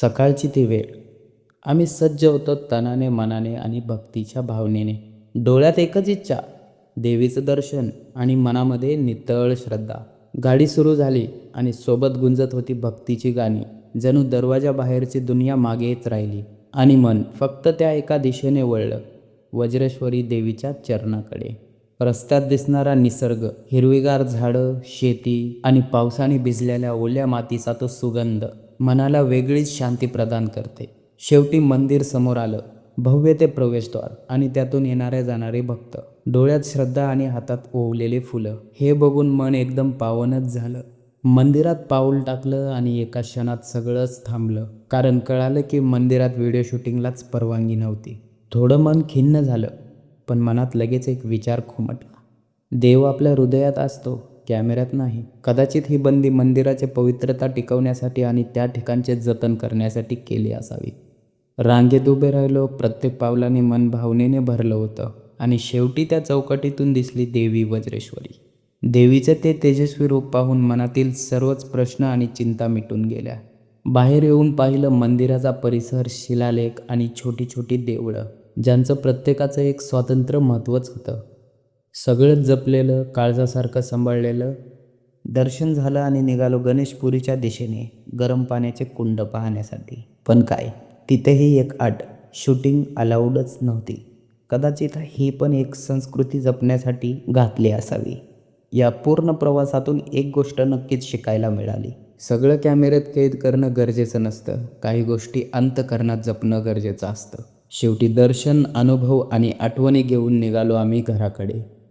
सकाळची ती वेळ. आम्ही सज्ज होतो तनाने मनाने आणि भक्तीच्या भावनेने. डोळ्यात एकच इच्छा देवीचं दर्शन आणि मनामध्ये नितळ श्रद्धा. गाडी सुरू झाली आणि सोबत गुंजत होती भक्तीची गाणी जणू दरवाजाबाहेरची दुनिया मागे येत राहिली आणि मन फक्त त्या एका दिशेने वळलं वज्रेश्वरी देवीच्या चरणाकडे. रस्त्यात दिसणारा निसर्ग हिरवीगार झाडं शेती आणि पावसाने भिजलेल्या ओल्या मातीचा तो सुगंध. मनाला वेगळीच शांती प्रदान करते. शेवटी मंदिर समोर आलं. भव्य ते प्रवेशद्वार आणि त्यातून येणारे जाणारे भक्त. डोळ्यात श्रद्धा आणि हातात ओवलेले फुलं. हे बघून मन एकदम पावनच झालं. मंदिरात पाऊल टाकलं आणि एका क्षणात सगळंच थांबलं. कारण कळालं की मंदिरात व्हिडिओ शूटिंगलाच परवानगी नव्हती. थोडं मन खिन्न झालं. पण मनात लगेच एक विचार खुमटला. देव आपल्या हृदयात असतो. कॅमेऱ्यात नाही. कदाचित ही बंदी मंदिराची पवित्रता टिकवण्यासाठी आणि त्या ठिकाणचे जतन करण्यासाठी केली असावी. रांगेत उभे राहिलो प्रत्येक पावलाने मन भावनेने भरलं होतं आणि शेवटी त्या चौकटीतून दिसली देवी वज्रेश्वरी. देवीचं ते तेजस्वी रूप पाहून मनातील सर्वच प्रश्न आणि चिंता मिटून गेल्या. बाहेर येऊन पाहिलं मंदिराचा परिसर शिलालेख आणि छोटी छोटी देवळं ज्यांचं प्रत्येकाचं एक स्वातंत्र्य महत्त्वच होतं. सगळंच जपलेलं काळजासारखं सांभाळलेलं दर्शन झालं आणि निघालो गणेशपुरीच्या दिशेने गरम पाण्याचे कुंड पाहण्यासाठी. पण काय तिथेही एक अट शूटिंग अलाउडच नव्हती. कदाचित ही पण एक संस्कृती जपण्यासाठी घातली असावी. या पूर्ण प्रवासातून एक गोष्ट नक्कीच शिकायला मिळाली. सगळं कॅमेऱ्यात कैद करणं गरजेचं नसतं. काही गोष्टी अंतकरणात जपणं गरजेचं असतं. शेवटी दर्शन अनुभव आणि आठवणी घेऊन निघालो आम्ही घराकडे.